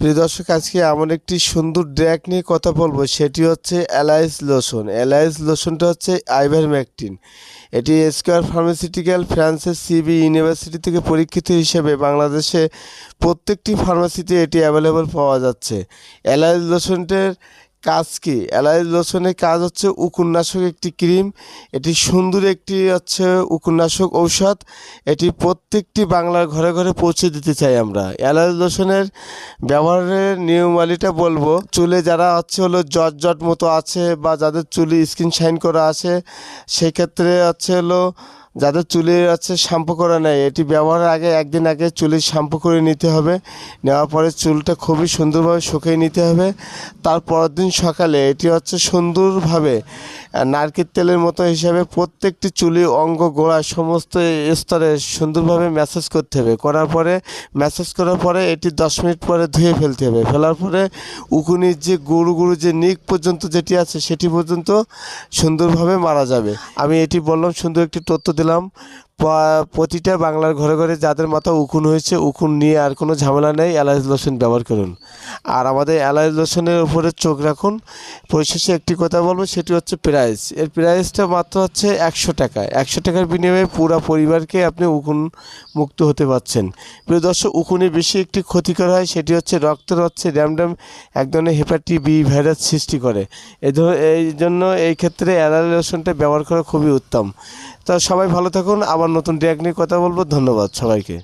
প্রিয় দর্শক, আজকে এমন একটি সুন্দর ড্র্যাক নিয়ে কথা বলব, সেটি হচ্ছে অ্যালাইস লোশন অ্যালাইস লোশনটা হচ্ছে আইভারম্যাকটিন এটি স্কোয়ার ফার্মাসিউটিক্যাল ফ্রান্সের সিবি ইউনিভার্সিটি থেকে পরীক্ষিত হিসেবে বাংলাদেশে প্রত্যেকটি ফার্মাসিতে এটি অ্যাভেলেবল পাওয়া যাচ্ছে। অ্যালাইস লোশনটার কাজ কি? অ্যালাইজ লোশনের কাজ হচ্ছে উকুননাশক একটি ক্রিম, এটি সুন্দর একটি হচ্ছে উকুননাশক ঔষধ, এটি প্রত্যেকটি বাংলার ঘরে ঘরে পৌঁছে দিতে চাই আমরা। অ্যালাইজ লোশনের ব্যবহারের নিয়মালিটা বলব। চুলে যারা হচ্ছে হলো জট জট মতো আছে বা যাদের চুলে স্কিন শাইন করা আছে, সেক্ষেত্রে হচ্ছে হলো যাদের চুলে হচ্ছে শ্যাম্পু করা নেই এটি ব্যবহারের আগে একদিন আগে চুলে শ্যাম্পু করে নিতে হবে। নেওয়ার পরে চুলটা খুবই সুন্দরভাবে শুকিয়ে নিতে হবে। তার পরের দিন সকালে এটি হচ্ছে সুন্দরভাবে নারকেল তেলের মতো হিসাবে প্রত্যেকটি চুলি, অঙ্গ, গোড়া সমস্ত স্তরে সুন্দরভাবে ম্যাসেজ করতে হবে। করার পরে, ম্যাসেজ করার পরে এটি দশ মিনিট পরে ধুয়ে ফেলতে হবে। ফেলার পরে উকুনির যে গুরু গুরু যে নিক পর্যন্ত যেটি আছে সেটি পর্যন্ত সুন্দরভাবে মারা যাবে। আমি এটি বললাম, সুন্দর একটি তথ্য দিলাম। প- প্রতিটা বাংলার ঘরে ঘরে যাদের মাথা উকুন হয়েছে উকুন নিয়ে আর কোনো ঝামেলা নেই অ্যালাইজ লোশন ব্যবহার করুন। আর আমাদের অ্যালাইজ লোশনের উপরে চোখ রাখুন। পরিশেষে একটি কথা বলব, সেটি হচ্ছে প্রাইস এর প্রাইসটা মাত্র হচ্ছে একশো টাকা। একশো টাকার বিনিময়ে পুরো পরিবারকে আপনি উকুন মুক্ত হতে পারছেন। প্রিয় দর্শক উকুনে বেশি একটি ক্ষতিকর হয়, সেটি হচ্ছে রক্তের হচ্ছে র্যামডাম এক ধরনের হেপাটি বি ভাইরাস সৃষ্টি করে। এই ধর, এই জন্য এই ক্ষেত্রে অ্যালাইজ লোশনটা ব্যবহার করা খুবই উত্তম। তো সবাই ভালো থাকুন। আবার নতুন ট্যাগ নিয়ে কথা বলব। ধন্যবাদ সবাইকে।